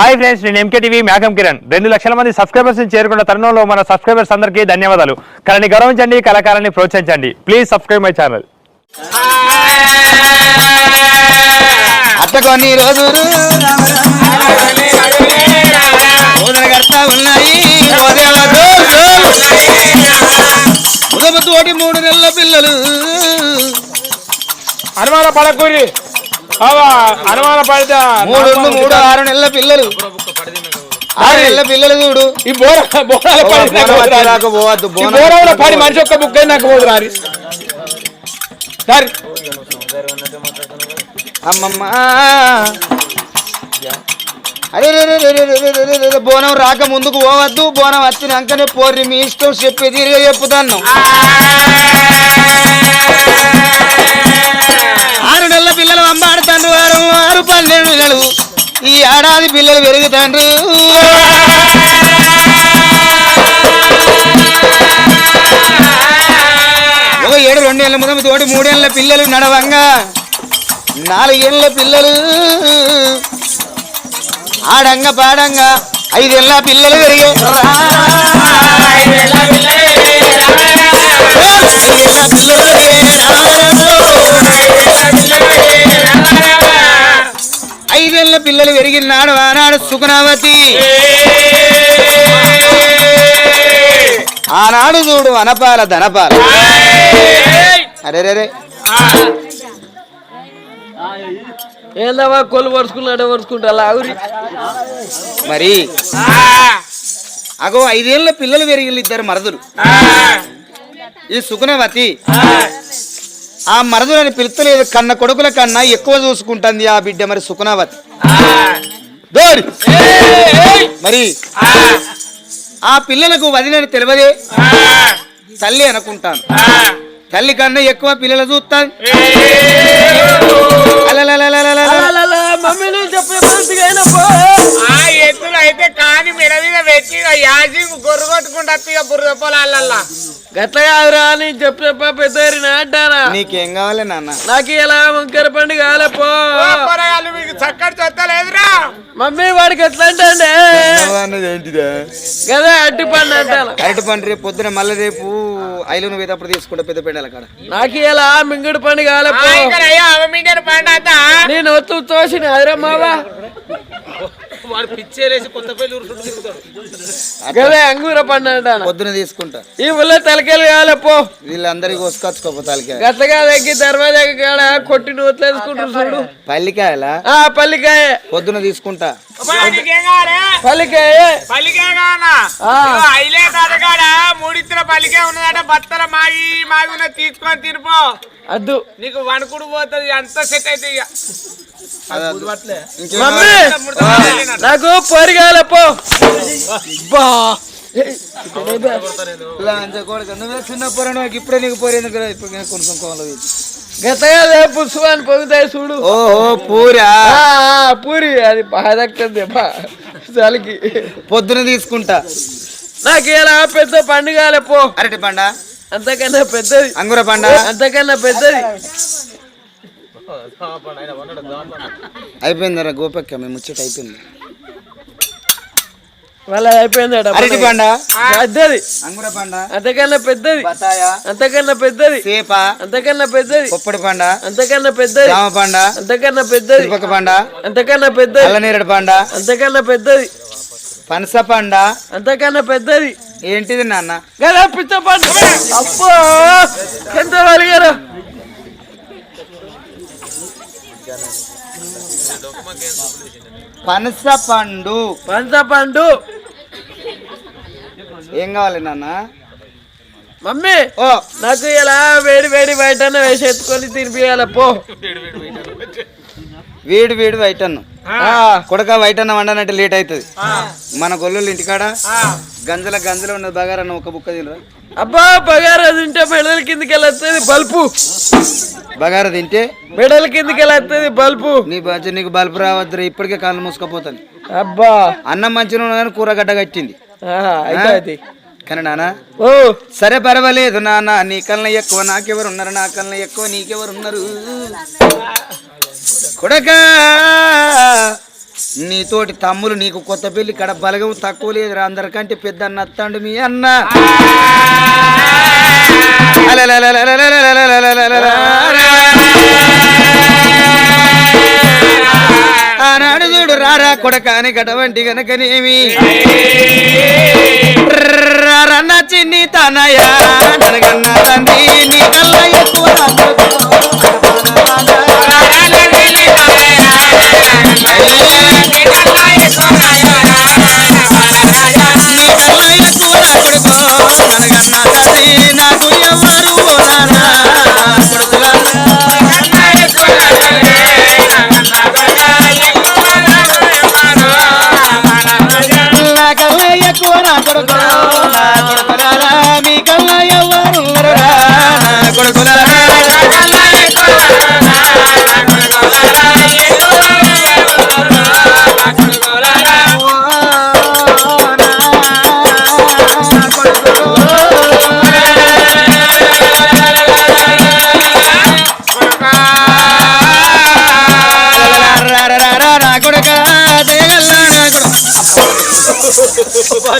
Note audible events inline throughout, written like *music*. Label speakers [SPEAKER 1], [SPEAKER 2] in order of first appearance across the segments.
[SPEAKER 1] Hi friends నేను M K TV మేఘం కిరణ్. రెండు లక్షల మంది సబ్స్క్రైబర్స్ చేరుకున్న తరుణంలో మన సబ్స్క్రైబర్స్ అందరికీ ధన్యవాదాలు. కళని గౌరవించండి కళాకారాన్ని ప్రోత్సహించండి. Please subscribe my channel.
[SPEAKER 2] అట్ట కొన్ని రోజులు ఉన్నాయి. మూడు నెలల పిల్లలు.
[SPEAKER 3] అనుమాన పడకూరి అనుమాన పడితే.
[SPEAKER 2] మూడు మూడు ఆరు నెలల పిల్లలు. ఆరు నెలల పిల్లలు చూడు.
[SPEAKER 3] ఈ బోర బోరాల పడి
[SPEAKER 2] పోవద్దు
[SPEAKER 3] బోరాల పడి మనిషి ఒక్క బుక్ అయినాక పోదు రారి
[SPEAKER 2] అమ్మమ్మ. అరే బోనం రాక ముందుకు పోవద్దు. బోనం వచ్చినాకనే పోర్రి మీ ఇష్టం చెప్పి తిరిగి చెప్పుతాను. పిల్లలు ఈ ఏడాది పిల్లలు పెరుగుతాండ్రు ఒక ఏడు రెండు ఏళ్ళ ముందు తోటి మూడేళ్ళ పిల్లలు నడవంగా. నాలుగేళ్ళ పిల్లలు ఆడంగా పాడంగా. ఐదేళ్ళ పిల్లలు పెరిగే. ఐదేళ్ళ పిల్లలు పెరిగినాడు ఆనాడు సుఖనావతి ఆనాడు చూడు అనపాల ధనపాల. అరే రే
[SPEAKER 4] ఏందమ్మా కొలు పరుచుకున్నాడే పరుచుకుంటా అలా ఆగురి
[SPEAKER 2] మరి అగో ఐదేళ్ళ పిల్లలు పెరిగిళ్ళు ఇద్దరు మరదులు. ఈ సుగుణవతి ఆ మరదులని పిలుస్తలేదు కన్న కొడుకుల కన్నా ఎక్కువ చూసుకుంటుంది ఆ బిడ్డ మరి దోరి. మరి ఆ. పిల్లలకు వదిలేని తెలియదే? తల్లి అనుకుంటాను. తల్లి కన్నా ఎక్కువ పిల్లలు చూస్తాను.
[SPEAKER 3] ఎత్తులు అయితే కాని మెడ మీద పెట్టి యాసి గొర్రు కొట్టుకుంటా ఇక బుర్ర పొలాలల్లా.
[SPEAKER 4] గట్ల కాదురా నేను చెప్పిన పెద్ద అంటానా
[SPEAKER 2] నీకేం కావాలి నాన్న?
[SPEAKER 4] నాకు ఇలా వంకర పండు కాలే పో
[SPEAKER 3] ఓ పొరగాళ్ళు మీకు చక్కటి చొత్తలేదురా
[SPEAKER 4] మమ్మీ వాడికి ఎట్లా అంటే
[SPEAKER 2] ఏంటిదా?
[SPEAKER 4] కదా అట్టి పండు అంటాను.
[SPEAKER 2] అరటి పండు రేపు పొద్దున మళ్ళీ రేపు ఐలు నువ్వు వేటప్పుడు తీసుకుంటా పెద్ద పెండాల కాడ.
[SPEAKER 4] నాకు ఇలా మింగుడు పండు కాలే పో
[SPEAKER 3] ఇక్కడ అయ్యా అవ మీటర్ పంట
[SPEAKER 4] నేను ఒత్తు తోసిన. అదిరా మావా. అంగూర పండు అంటాను
[SPEAKER 2] పొద్దున తీసుకుంటా.
[SPEAKER 4] ఈ ఊళ్ళో తలకెళ్ళి కాలే పో.
[SPEAKER 2] వీళ్ళందరికీ వసుకొచ్చుకోపో తాలికాయ.
[SPEAKER 4] గట్లగా దగ్గర దర్వాజా కాడ కొట్టి నూతులు వేసుకుంటారు చూడు.
[SPEAKER 2] పల్లికాయలా?
[SPEAKER 4] ఆ పల్లికాయ.
[SPEAKER 2] పొద్దున తీసుకుంటా.
[SPEAKER 3] నీకేం కావాలి?
[SPEAKER 4] పల్లికాయ.
[SPEAKER 3] పల్లికే కావాలా?
[SPEAKER 4] ఆ.
[SPEAKER 3] ఇగో ఐలే తాతగాడ మూడిత్తుల పల్లికే ఉన్నదట బత్తల మాగి మాగి ఉన్నది. తీసుకొని తినిపో.
[SPEAKER 4] అద్దు.
[SPEAKER 3] నీకు వణుకుడు పోతుంది అంత సెట్ అయితే ఇంకేం.
[SPEAKER 4] మమ్మీ? నాకు పొరిగాల పో. బా.
[SPEAKER 2] ఇలా అంచె కొడుకు, నువ్వే చిన్న పొరను ఇప్పుడే నీకు పోరేందుకు రా, ఇప్పుడు నేను కొంచెం వేసి.
[SPEAKER 4] గతగా పుష్పాన్ని పొగుతాయి చూడు.
[SPEAKER 2] ఓహో పూరా
[SPEAKER 4] పూరి. అది బాధక్తుంది బా. చలికి.
[SPEAKER 2] పొద్దున తీసుకుంటా.
[SPEAKER 4] నాకు ఇలా పెద్ద పండుగల పో.
[SPEAKER 2] అరటి పండ?
[SPEAKER 4] అంతకన్నా పెద్దది.
[SPEAKER 2] అంగుర పండ?
[SPEAKER 4] అంతకన్నా పెద్దది.
[SPEAKER 2] అయిపోయిందరా గోపక్క మేము ముచ్చట అయిపోయింది.
[SPEAKER 4] వాళ్ళ అయిపోయింది
[SPEAKER 2] అరటి పండ?
[SPEAKER 4] పెద్దది.
[SPEAKER 2] అంగుర పండ?
[SPEAKER 4] అంతకన్నా పెద్దది. అంతకన్నా పెద్దది.
[SPEAKER 2] సేప?
[SPEAKER 4] అంతకన్నా పెద్దది.
[SPEAKER 2] పొప్పడి పండ?
[SPEAKER 4] అంతకన్నా పెద్దది.
[SPEAKER 2] జామ పండ?
[SPEAKER 4] అంతకన్నా పెద్దది.
[SPEAKER 2] తిరుపక పండ?
[SPEAKER 4] అంతకన్నా పెద్దది.
[SPEAKER 2] అల్లనేరడు పండ?
[SPEAKER 4] అంతకన్నా పెద్దది.
[SPEAKER 2] పనస పండ?
[SPEAKER 4] అంతకన్నా పెద్దది.
[SPEAKER 2] ఏంటిది నాన్న?
[SPEAKER 4] కదా పిచ్చ పండు. అప్పో ఎంత వలిగారు?
[SPEAKER 2] పనస పండు
[SPEAKER 4] పంచ పండు
[SPEAKER 2] ఏం కావాలి నాన్న?
[SPEAKER 4] మమ్మీ
[SPEAKER 2] ఓ.
[SPEAKER 4] నాకు ఇలా వేడి వేడి బయట వేసి ఎత్తుకొని తినిపియాల పో.
[SPEAKER 2] వేడి వేడి
[SPEAKER 4] ఆ,
[SPEAKER 2] కొడక వైటన్న వండనంటే లేట్ అవుతుంది. మన గొల్లు ఇంటికాడ గంజల గంజల ఉన్నది బగారన్న ఒక బుక్క తినరా.
[SPEAKER 4] అబ్బా బగారా తింటే మెడల కిందికి వెళ్ళొస్తుంది బల్బు
[SPEAKER 2] బగార తింటే
[SPEAKER 4] మెడల కిందికి వెళ్ళొస్తుంది బల్బు
[SPEAKER 2] నీ బాధ్య నీకు బల్బు రావద్దురా ఇప్పటికే కాళ్ళు మూసుకపోతాను.
[SPEAKER 4] అబ్బా.
[SPEAKER 2] అన్నం మంచిగా ఉన్నదని కూర గడ్డ కట్టింది. కానీ నాన్న
[SPEAKER 4] ఓ.
[SPEAKER 2] సరే పర్వాలేదు నాన్న నీ కళ్ళ ఎక్కువ నాకెవరు ఉన్నారు నా కళ్ళ ఎక్కువ నీకెవరు ఉన్నారు. కొడక! నీతోటి తమ్ములు నీకు కొత్త పెళ్ళి ఇక్కడ బలగం తక్కువ లేదురా. అందరికంటే పెద్ద అన్న మీ అన్న. ఆనాడు చూడు రారా కొడకాని గటవంటి గనకనేమి రన్న చిన్ని తనయా. నరగన్న తండ్రి నీ కల్లా ఎక్కువ. కొడుకో నరగన్న తండ్రి నాకు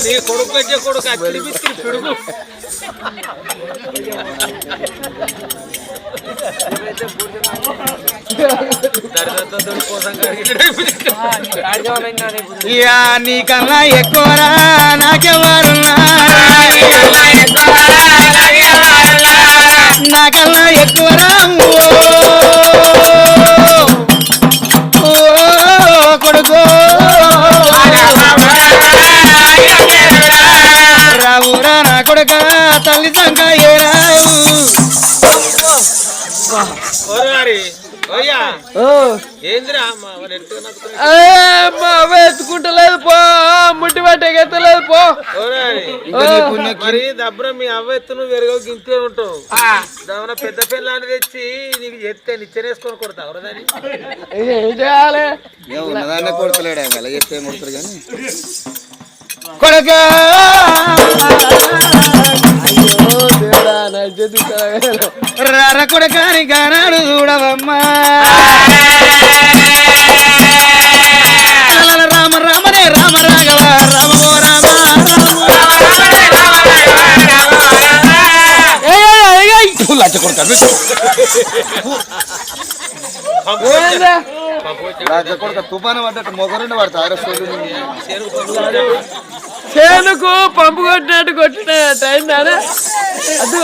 [SPEAKER 2] నీ కొడుకు
[SPEAKER 3] వచ్చే కొడుకు అచ్చిడి పిడుగు.
[SPEAKER 2] ఇయా నీకన్నా ఎక్కువరా నాకెవరున్నారా నాకన్నా ఎక్కువరా కొడుక తల్లి సంక ఏరావు.
[SPEAKER 4] ఎత్తుకుంటలేదు పో. ముట్టి పట్టే ఎత్తలేదు పో.
[SPEAKER 3] మరి దబ్బర మీ అవ్వ ఎత్తు నువ్వు వెరగ గింతే ఉంటావు. దాని పెద్ద పిల్లని తెచ్చి నీకు చెప్తే నిచ్చెనేసుకొని కొడతావు దాన్ని?
[SPEAKER 4] ఏం చేయాలి.
[SPEAKER 2] ఇక ఉన్నదాన్నే కొడతలేడు అలా చెప్తే కొడతారు కానీ. కొడక!
[SPEAKER 4] నా చెందుతా
[SPEAKER 2] రార కొడకాని గానాడు చూడవమ్మా. రామ రామనే రామ రాఘవ రామ రామ లచ్చ కొడతాడు లచ్చ కొడక తుఫాను పడ్డట్టు మొగరుండి పడతా అరసోలు
[SPEAKER 4] చేనుకు పంపు కొట్టినట్టు కొట్టిన టైం నానే అదు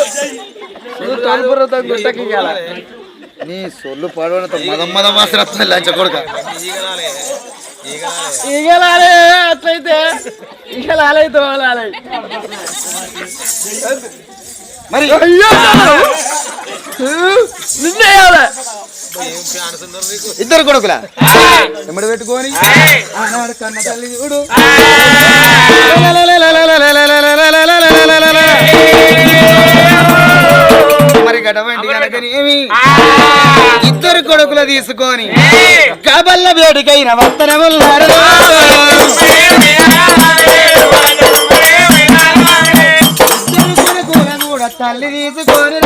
[SPEAKER 2] నీ సొల్లు పడవడంతో మదం వాసన వస్తుంది లంచ కొడక.
[SPEAKER 3] ఈగలాలే
[SPEAKER 4] అట్లయితే
[SPEAKER 2] మరి
[SPEAKER 4] అయ్యో!
[SPEAKER 2] ఇద్దరు కొడుకులా? ఎమ్మడి పెట్టుకొని. కన్న తల్లి చూడు. గడవండి కనుకనేమి ఇద్దరు కొడుకులు తీసుకొని కబల్ల వేడికైన కూడా తల్లి తీసుకొని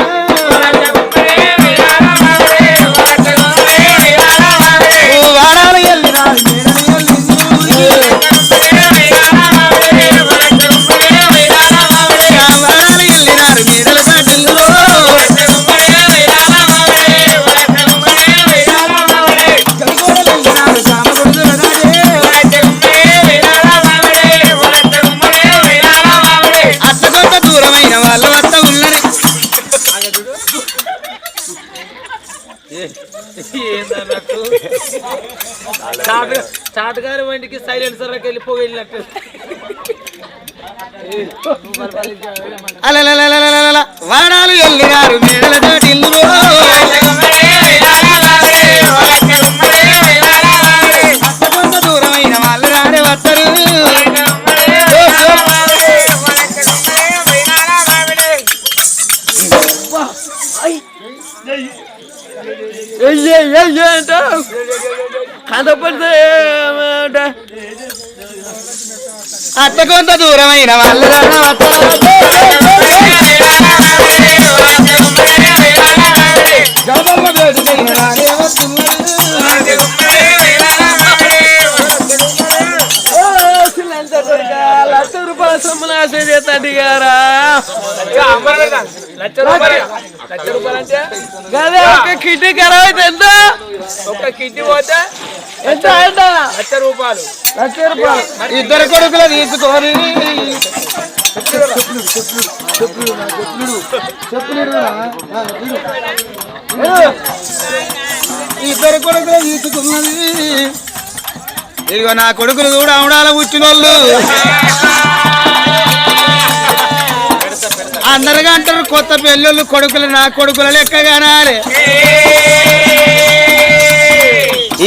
[SPEAKER 3] చాటుగారి వంటికి సైలెన్సర్ వెళ్ళిపోయి వెళ్ళినట్టు
[SPEAKER 2] అలలలలలలల. వాడాలు వెళ్ళినారు మేడల తోటిల్లు. అత్తకొంత దూరమైన వాళ్ళు రాడే వస్తారు
[SPEAKER 4] అయ్యే అయ్యే అంటే కథపడితే అంటే
[SPEAKER 2] అత్తకొంత దూరమైన వాళ్ళు
[SPEAKER 4] రూపాయలు.
[SPEAKER 3] అంటే?
[SPEAKER 4] గదే ఒక కిడ్నీ ఖరాబ్ అయితే ఎంత?
[SPEAKER 3] ఒక్క కిడ్నీ పోతే
[SPEAKER 4] ఎంత ఎంత
[SPEAKER 3] లక్ష రూపాయలు.
[SPEAKER 4] లక్ష రూపాయలు.
[SPEAKER 2] ఇద్దరు కొడుకులు తీసుకొని. ఇద్దరు కొడుకులు తీసుకున్నది ఇదిగో నా కొడుకులు కూడా అవడాల కూర్చున్నోళ్ళు. అందరుగా అంటారు కొత్త పెళ్ళోళ్ళు కొడుకులు నా కొడుకుల లెక్కగానాలే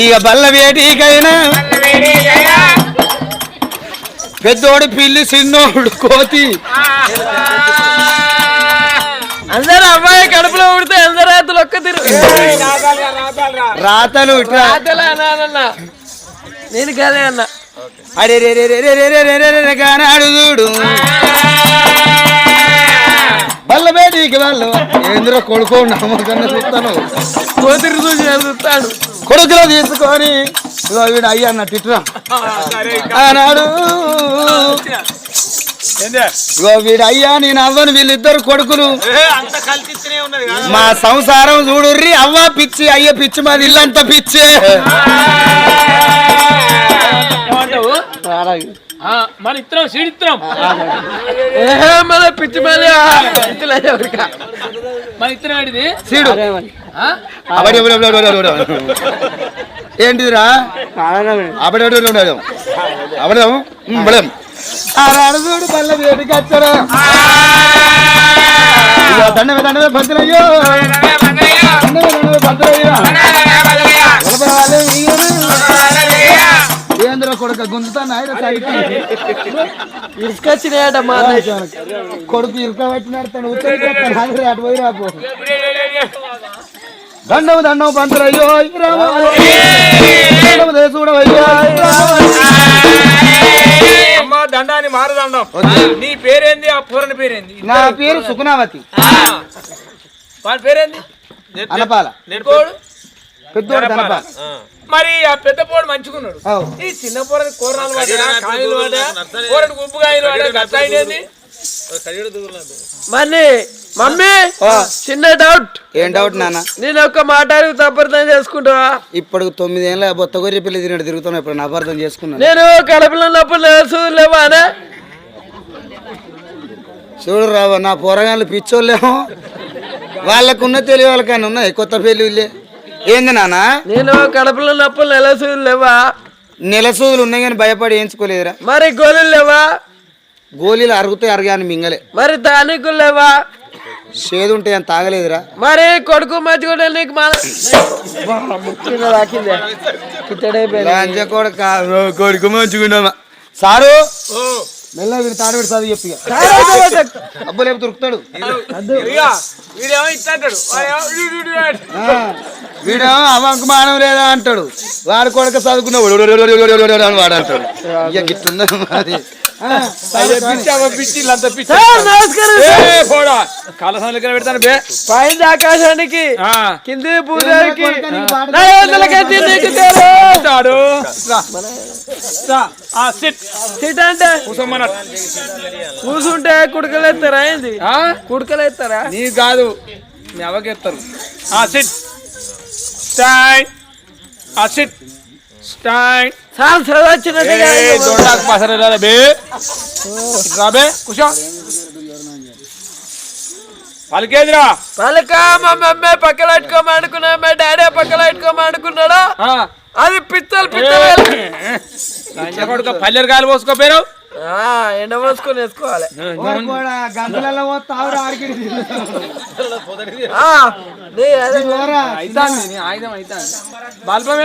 [SPEAKER 2] ఇక బల్ల వేటికైనా పెద్దోడు పిల్లి చిన్నోడు కోతి.
[SPEAKER 4] అందరూ అమ్మాయి కడుపులో ఉడితే అందరూ రాత్రులు ఒక్క తిరు.
[SPEAKER 2] రాతలు
[SPEAKER 4] నేను కదే అన్న
[SPEAKER 2] అరే రే రే రే రే రే రే రే రే రే కానాడు చూడు బల్ల బేటికి వాళ్ళు. ఏంద్ర కొడుకో నమ్మకన్నా చూస్తాను.
[SPEAKER 4] కోతిరి చూసి చూస్తాడు.
[SPEAKER 2] కొడుకులో తీసుకొని వీడు అయ్యా అన్నట్టు ఇట్రా ఆనాడు వీడు అయ్యా నేను అవ్వను వీళ్ళిద్దరు కొడుకులు. మా సంసారం చూడుర్రి అవ్వ పిచ్చి అయ్య పిచ్చి మాది ఇల్లంతా పిచ్చే.
[SPEAKER 3] మన ఇత్తనం సీడిత్తనం
[SPEAKER 4] ఏ మన పిచ్చి
[SPEAKER 3] మన ఇత్తనం ఏంటిది
[SPEAKER 2] సీడు. ఏంటిదిరా? అబడి అబడి ఆ రణదూడు బల్ల వేడికి వచ్చారు భద్రయ్యో. భద్రయ్యో. ఏంద్ర కొడుకు ఇరుకబట్టినాడుతాను ఉత్తరం అటు పోయి రాపో దండము దండము పంతులయ్యో రామ.
[SPEAKER 3] అమ్మ దండాన్ని మారు దండం. నీ పేరేంది? ఆ పూరని పేరేంది?
[SPEAKER 2] నా పేరు సుకునావతి
[SPEAKER 3] వాడి పేరేంది?
[SPEAKER 2] అనపాల.
[SPEAKER 3] నెడుకోడు
[SPEAKER 2] పెద్దోడు అనపాల.
[SPEAKER 3] మరి ఆ పెద్ద పోడు మంచుకున్నాడు. ఈ చిన్న పోరని కూరలు పడ్డా కాయలు పడ్డా పోరని ఉప్పు కాయలు పడ్డా గట్ట
[SPEAKER 4] మమ్మీ చిన్న డౌట్
[SPEAKER 2] ఏం డౌట్ నాన్న?
[SPEAKER 4] నేను ఒక్క మాట తప్పర్థం చేసుకుంటావా?
[SPEAKER 2] ఇప్పుడు తొమ్మిదేళ్ళ బొత్త గొర్రె పిల్లి తినట్టు తిరుగుతున్నా ఇప్పుడు నా అపార్థం చేసుకున్నాను.
[SPEAKER 4] నేను కడుపులో ఉన్నప్పుడు లేసు లేవానే
[SPEAKER 2] చూడు రావు నా పోరగాళ్ళు పిచ్చోళ్ళేమో. వాళ్ళకున్న తెలివి వాళ్ళకన్నా ఉన్నాయి కొత్త పెళ్ళి ఏంది నాన్న?
[SPEAKER 4] నేను కడుపులో ఉన్నప్పుడు నెలసు లేవా
[SPEAKER 2] నెల సూదులు ఉన్నాయి కానీ భయపడి వేయించుకోలేదురా
[SPEAKER 4] మరి గోళీలు లేవా
[SPEAKER 2] గోళీలు అరుగుతాయి అరగాని మింగలే.
[SPEAKER 4] మరి దానికి లేవా?
[SPEAKER 2] చేదుంటే అని తాగలేదురా.
[SPEAKER 4] మరి కొడుకు మధ్య నీకు
[SPEAKER 2] మంచి కొడుకు మంచుకున్నామా సారు! మెల్ల వీడు తాడు పెడు చదువు చెప్పి అబ్బో తురుకుతాడు దొరుకుతాడు
[SPEAKER 3] వీడేమో
[SPEAKER 2] అవంక మానం లేదా అంటాడు. వాడు కొడుకు చదువుకున్నాడు వాడు అంటాడు. ఇక గిట్లుందా
[SPEAKER 3] కాలసానికి పెడతాను బే.
[SPEAKER 4] పైన ఆకాశానికి కింది పూజారికి కూసుంటే కుడుకలు ఎత్తారా ఏంది? కుడుకలు ఎత్తారా
[SPEAKER 3] నీ కాదు. మీ అవకెత్తారు sit. Stand sit. Stand
[SPEAKER 4] sir
[SPEAKER 3] పసర బే పలికేదిరా
[SPEAKER 4] పలక మా మమ్మీ పక్కన పెట్టుకోమనుకున్నా మా డాడీ పక్కన పెట్టుకోమనుకున్నాడా. అది పిత్తలు పిత్తలు
[SPEAKER 3] పల్లెరు కాయలు పోసుకోపోయారు
[SPEAKER 4] ఎండ పోసుకొని వేసుకోవాలి.
[SPEAKER 2] గంటలలో ఆడికి.
[SPEAKER 3] బల్పం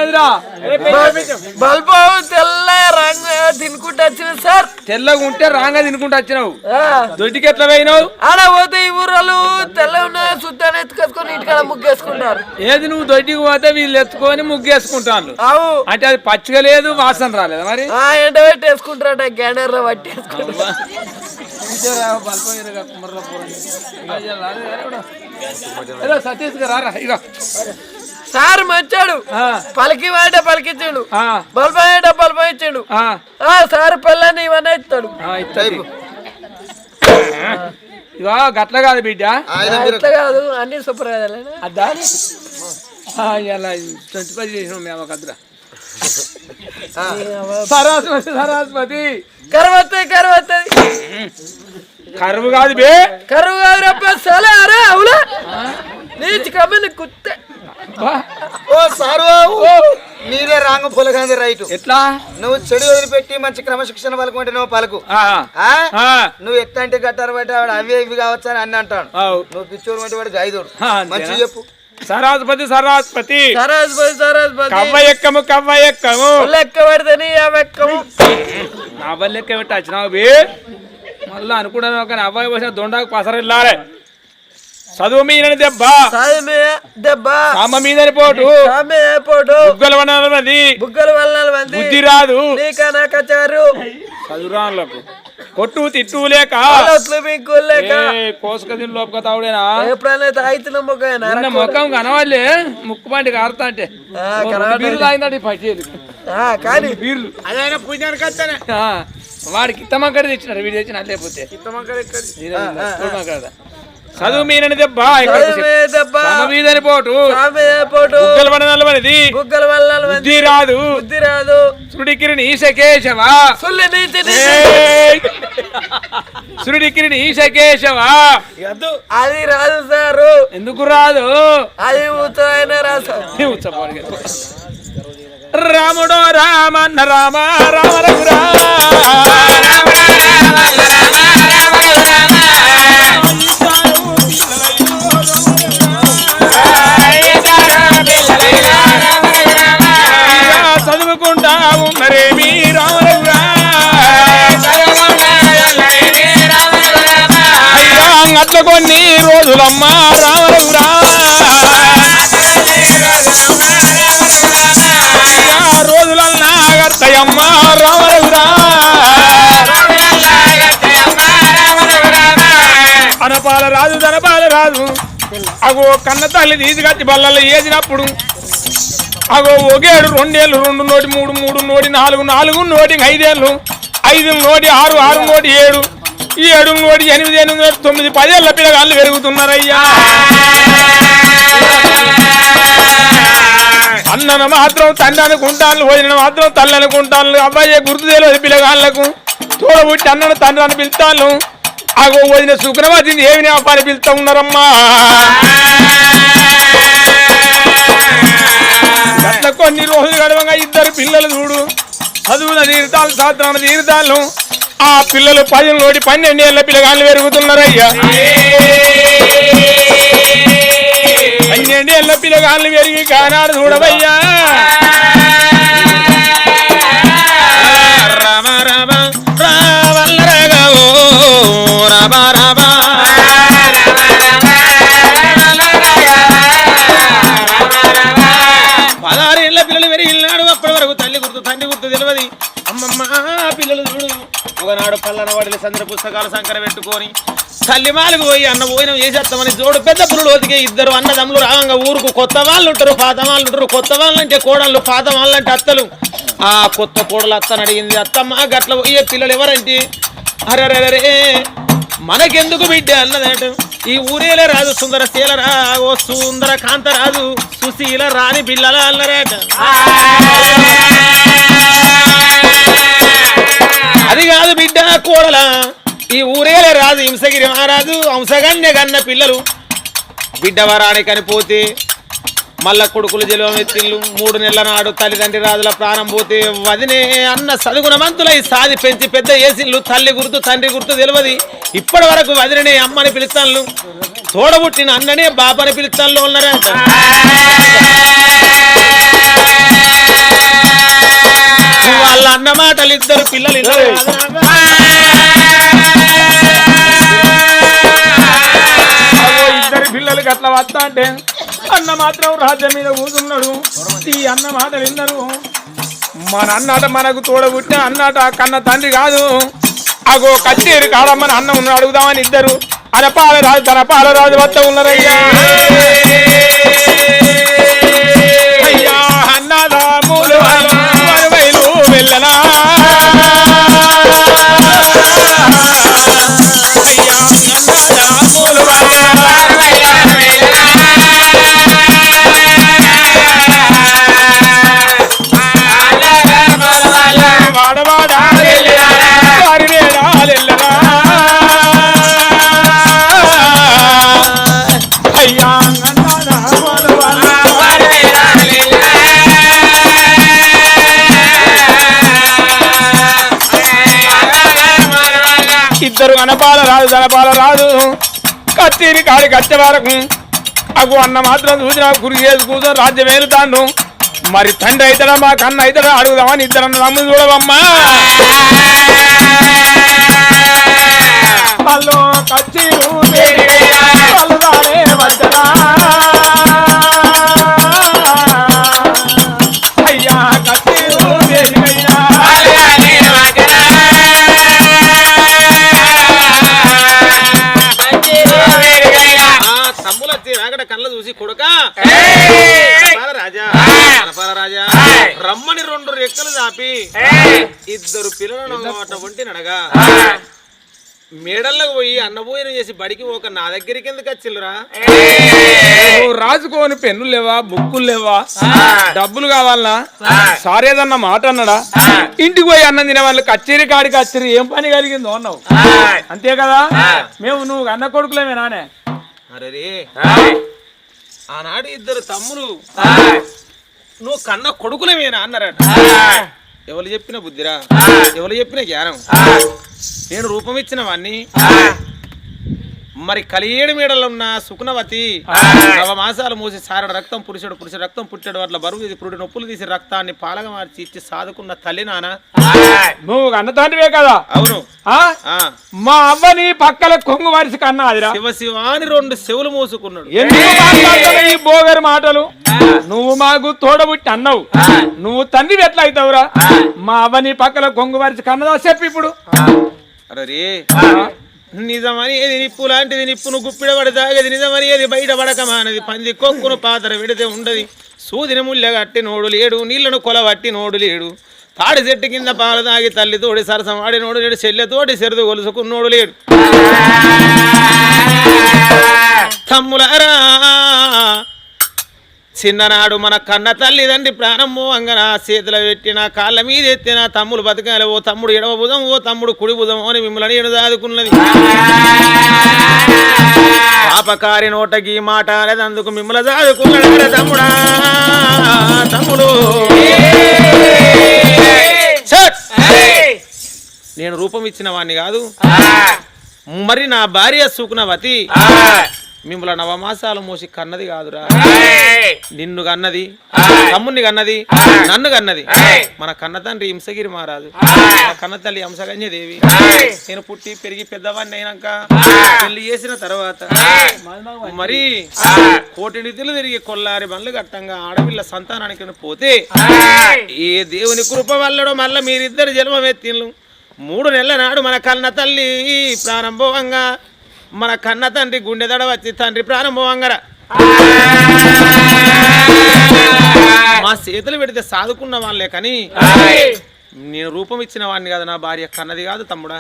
[SPEAKER 4] బల్బు తెల్ల రంగు తినుకుంటూ వచ్చిన సార్.
[SPEAKER 3] తెల్లగా ఉంటే రాంగా తినుకుంటూ వచ్చినావు. దొడ్డికి ఎట్లా పోయినావు?
[SPEAKER 4] ఆడ పోతే ఈ ఊర్రాలు తెల్ల ఉన్న సుద్దాన్ని ఎత్తుకొచ్చుకొని ఇంటికాడ ముగ్గేసుకుంటారు
[SPEAKER 3] ఏది నువ్వు దొడ్డికి పోతే వీళ్ళు ఎత్తుకొని ముగ్గేసుకుంటాను
[SPEAKER 4] అవు.
[SPEAKER 3] అంటే అది పచ్చిగా లేదు వాసన రాలేదు మరి?
[SPEAKER 4] ఆ ఎండ పెట్టి వేసుకుంటారట గ్యాండర్లో బుర్ర
[SPEAKER 3] పట్టేసుకుంటా సతీష్ గారు
[SPEAKER 4] సార్ మంచాడు. పలికి వాడే పలికిచ్చాడు. బల్బం అయ్యే బల్బం ఇచ్చాడు సార్ పళ్ళని ఇవన్నీ ఇస్తాడు.
[SPEAKER 3] ఇగో గట్ల కాదు బిడ్డ.
[SPEAKER 4] గట్ల కాదు అన్ని సూపర్ కాదు
[SPEAKER 3] దాని. ఇలా మేము
[SPEAKER 4] కరువు వస్తాయి కరువు
[SPEAKER 3] కాదు బే.
[SPEAKER 4] కరువు కాదు రప్ప సలే అరే అవులా? నీచి కమ్మని కుత్తే.
[SPEAKER 2] ఓ సారు నీదే రాంగ పొలగాంది రైట్.
[SPEAKER 3] ఎట్లా?
[SPEAKER 2] నువ్వు చెడు వదిలిపెట్టి మంచి క్రమశిక్షణ పలుకుంటే నువ్వు పలుకు.
[SPEAKER 3] ఆ,
[SPEAKER 2] ఆ?
[SPEAKER 3] ఆ,
[SPEAKER 2] నువ్వు ఎట్లా అంటే గట్టారు బట్టి ఆవిడ అవి ఇవి కావచ్చు అని అన్ని అంటాడు. నువ్వు పిచ్చోడు వంటి వాడు గైదోడు? మంచి చెప్పు.
[SPEAKER 3] సరస్వతి సరస్వతి
[SPEAKER 4] సరస్వతి సరస్వతి
[SPEAKER 3] కవ్వ ఎక్కము కవ్వ ఎక్కము.
[SPEAKER 4] లెక్క ఆ వెక్కము
[SPEAKER 3] నా వల్ల ఎక్క పెట్టి వచ్చినావు బే మళ్ళా అనుకున్నాను కానీ అబ్బాయి వచ్చిన దొండకు పసరిల్లారే చదువు మీద దెబ్బ.
[SPEAKER 4] దెబ్బ.
[SPEAKER 3] అమ్మ మీదని పోటు.
[SPEAKER 4] పోటు.
[SPEAKER 3] బుగ్గల వనది
[SPEAKER 4] బుగ్గల వల్ల మంది
[SPEAKER 3] బుద్ధి రాదు. చదువురాళ్ళకు. కొట్టు తిట్టు లేక. కోసుక తిని లోపక తావుడేనా?
[SPEAKER 4] ఎప్పుడైనా తాగితున్న
[SPEAKER 3] నిన్న ముఖం కనవాలే ముక్కు పంటి కారుతా అంటే తాగిందంటే పట్టేది
[SPEAKER 4] కానీ
[SPEAKER 3] బీర్లు.
[SPEAKER 5] అదైనా పుణ్యానికి వస్తానే.
[SPEAKER 3] ఆ, వాడికి ఇత్తమంకడ తెచ్చినారు వీడు తెచ్చిన లేకపోతే. చదువు మీనని దెబ్బ మీదని పోటు. బుగ్గల
[SPEAKER 4] వల్ల
[SPEAKER 3] బుద్ధి రాదు.
[SPEAKER 4] బుద్ధి రాదు.
[SPEAKER 3] సుడికిరి ఈశకేశవా.
[SPEAKER 4] సుల్లి నీచి నీచి.
[SPEAKER 3] ఏయ్! సుడికిరి ఈశకేశవా.
[SPEAKER 4] అది రాదు సారు.
[SPEAKER 3] ఎందుకు రాదు?
[SPEAKER 4] అది రాదు
[SPEAKER 3] ఉచ్చపోడిగా. రాముడో రామన్న రామ రామ రఘురా. రామ రఘురా. అట్ల కొన్ని రోజులమ్మా గత్తయమ్మ రామరఘురా అనపాల రాజు ధనపాల రాజు. అగో కన్న తల్లి తీసుకొచ్చి బల్లల్లో వేసినప్పుడు అగో ఒకేడు రెండేళ్ళు రెండు నోటి మూడు మూడు నోటి నాలుగు నాలుగు నోటి ఐదేళ్ళు ఐదు నోటి ఆరు ఆరు నోటి ఏడు ఈ ఏడు నోటి ఎనిమిది ఎనిమిది నోటి తొమ్మిది పదేళ్ళ పిల్లగాళ్ళు పెరుగుతున్నారయ్యా. అన్నను మాత్రం తండ్రి అనుకుంటాను వదిలిన మాత్రం తల్లి అనుకుంటాను. అబ్బాయి గుర్తు తెలియదు పిల్లగాళ్ళకు. చూడబుట్టి అన్నను తండ్రి అని పిలుస్తాను. అగో వదిన శుక్రవాదిని ఏమి అబ్బాయి పిలుస్తా ఉన్నారమ్మా? అట్లా కొన్ని రోజులు గడవగా ఇద్దరు పిల్లలు చూడు. చదువున తీరుతాలు సాత్రాన తీరుతాలు ఆ పిల్లలు పదిలోడి నోటి పన్నెండు ఏళ్ళ పిల్లగాళ్ళు పెరుగుతున్నారయ్యా. పన్నెండేళ్ళ పిల్లగాళ్ళు పెరిగి కానాడు చూడవయ్యా. రామ రామ రావల్ల రాఘవో, రామ. రామ పదహారేళ్ళ పిల్లలు పెరిగినాడు అప్పటి వరకు తల్లి గుర్తు తండ్రి గుర్తు తెలియదు. అమ్మమ్మ పిల్లలు చూడు. ఒకనాడు పల్లన వాడిలి సందర పుస్తకాలు సంకర పెట్టుకొని తల్లిమాలకు పోయి అన్న పోయిన చేసేస్తామని జోడు పెద్ద పురుడు ఒతికే ఇద్దరు అన్నదమ్ములు రాగంగా ఊరుకు కొత్త వాళ్ళు ఉంటారు పాత వాళ్ళు ఉంటారు కొత్త వాళ్ళు అంటే కోడళ్ళు పాత వాళ్ళు అంటే అత్తలు. ఆ కొత్త కోడలు అత్తని అడిగింది అత్తమ్మ గట్ల పోయే పిల్లలు ఎవరంటే? అరే మనకెందుకు బిడ్డ? అన్నదట. ఈ ఊరేలే రాదు సుందర శీలరా ఓ సుందర కాంత రాదు సుశీల రాని పిల్లల అల్లరేట. అది కాదు బిడ్డ కోడల ఈ ఊరేలే రాజు హింసగిరి మహారాజు హంసగన్య గన్న పిల్లలు. బిడ్డ వరానికి కనిపోతే మల్ల కొడుకులు జలమెత్తిళ్ళు మూడు నెలల నాడు తల్లిదండ్రి రాజుల ప్రాణం పోతే వదినే అన్న సదుగుణవంతులై సాది పెంచి పెద్ద ఏసిళ్ళు తల్లి గుర్తు తండ్రి గుర్తు తెలియదు ఇప్పటి వరకు వదిననే అమ్మని పిలుస్తాను తోడబుట్టిన అన్ననే బాబని పిలుస్తాను ఉన్నారంట పిల్లలు ఇద్దరు పిల్లలు ఇద్దరు ఇద్దరు అట్లా వస్తా అంటే అన్న మాత్రం రాజ్యం మీద కూతున్నాడు ఈ అన్న మాట విన్నారు మన అన్నట మనకు తోడబుట్టే అన్నట కన్న తండ్రి కాదు. అగో కచ్చేరు కాడమ్మని అన్న ఉన్న అడుగుదామని ఇద్దరు. అనపాల రాజు తన పాల రాజు వద్ద ఉన్నారయ్యా. అయ్యా అన్నదాములు వెళ్ళనా?
[SPEAKER 6] ఇద్దరు అనపాల రాదు జనపాల రాదు. కత్తిని కాడికి వచ్చే వరకు. అగు అన్న మాత్రం చూసి నాకు గురి చేసి కూర్చొని రాజ్యం ఏలుతాను మరి తండ్రి అయితడా మా కన్న అయితడా? అడుగుదామని ఇద్దరు నమ్ము చూడవమ్మా. *laughs* హలో కచ్చి బడికి ఒక నా దగ్గరికి ఎందుకు వచ్చిల్లురా? రాజుకోని పెన్నులు లేవా బుక్కులు లేవా డబ్బులు కావాలనా? సారేదన్న మాట అన్నాడా? ఇంటికి పోయి అన్నం తినే వాళ్ళు కచ్చేరి కాడికి కచ్చేరి ఏం పని కలిగిందో అన్నావు? అంతే కదా? మేము నువ్వు అన్న కొడుకులేమే నానే. అరే ఆనాడు ఇద్దరు తమ్ముడు నువ్వు కన్న కొడుకులేమేనా అన్నారట. ఎవరు చెప్పిన బుద్ధిరా? ఎవరు చెప్పిన జ్ఞానం? నేను రూపం ఇచ్చిన వాణ్ణి మరి కలియేడు మేడలో ఉన్న సుకునవతి నవ మాసాలు మూసి సారడ రక్తం పురుషుడు పురుషుడు రక్తం పుట్టాడు. అట్లా బరువు ఇది పురుడు నొప్పులు తీసి రక్తాన్ని పాలగా మార్చి ఇచ్చి సాదుకున్న తల్లి నాన్న.
[SPEAKER 4] నువ్వు అన్న తండ్రివే కదా?
[SPEAKER 6] అవును.
[SPEAKER 4] మా అవ్వని పక్కల కొంగు వరిసి కన్నాదిరా.
[SPEAKER 6] శివ శివాని రెండు చెవులు మూసుకున్నాడు.
[SPEAKER 4] ఎందుకు మాట్లాడుతున్నావు ఈ బోగరు మాటలు? నువ్వు మాకు తోడబుట్టి అన్నావు. నువ్వు తండ్రి ఎట్లా అవుతావురా? మా అవ్వని పక్కల కొంగు వరిసి కన్నదా? చెప్పు ఇప్పుడు.
[SPEAKER 6] అరే నిజమని ఏది నిప్పు లాంటిది నిప్పును గుప్పిడ తాగేది నిజమని ఏది బయట పడకమానది పంది కొక్కును పాతర విడితే ఉండదు. సూదిని ముళ్ళ కట్టి నోడు లేడు నీళ్ళను కొలవట్టి నోడు లేడు. తాడి చెట్టు కింద పాలు తాగి తల్లి తోడి సరసం ఆడి నోడు లేడు చెల్లెతోటి సెరుదు కొలుసుకున్నోడు లేడు. తమ్ములారా చిన్ననాడు మన కన్న తల్లిదండ్రి ప్రాణం మోవంగన చేతిలో పెట్టిన కాళ్ళ మీద ఎత్తిన తమ్ముడు బతకాలి ఓ తమ్ముడు ఎడమ భుజం ఓ తమ్ముడు కుడి భుజం అని మిమ్మల్ని ఎడు దాదుకున్నది. పాపకారి నోటకి మాట అనేది అందుకు మిమ్మల్ని దాదుకున్నాడు తమ్ముడా. తమ్ముడు! నేను రూపం ఇచ్చిన వాడిని కాదు. మరి నా భార్య సుకునవతి మిమ్మల్ని నవమాసాలు మోసి కన్నది కాదురా. నిన్ను కన్నది తమ్ముని కన్నది నన్ను కన్నది. మన కన్న తండ్రి హింసగిరి మహారాజు. మన కన్న తల్లి హంసగన్యదేవి నేను పుట్టి పెరిగి పెద్దవాడిని అయినాక పెళ్ళి చేసిన తర్వాత మరి కోటి నిధులు తిరిగి కొల్లారి బండ్లు కట్టంగా ఆడపిల్ల సంతానానికి పోతే ఏ దేవుని కృప వల్లడో మళ్ళీ మీరిద్దరు జన్మమెత్తిన్లు. మూడు నెలల నాడు మన కన్న తల్లి ప్రారంభంగా మన కన్న తండ్రి గుండె దడ వచ్చి తండ్రి ప్రారంభంగర మా చేతులు పెడితే సాదుకున్న వాళ్ళే కానీ నేను రూపం ఇచ్చిన వాడిని కాదు నా భార్య కన్నది కాదు తమ్ముడా.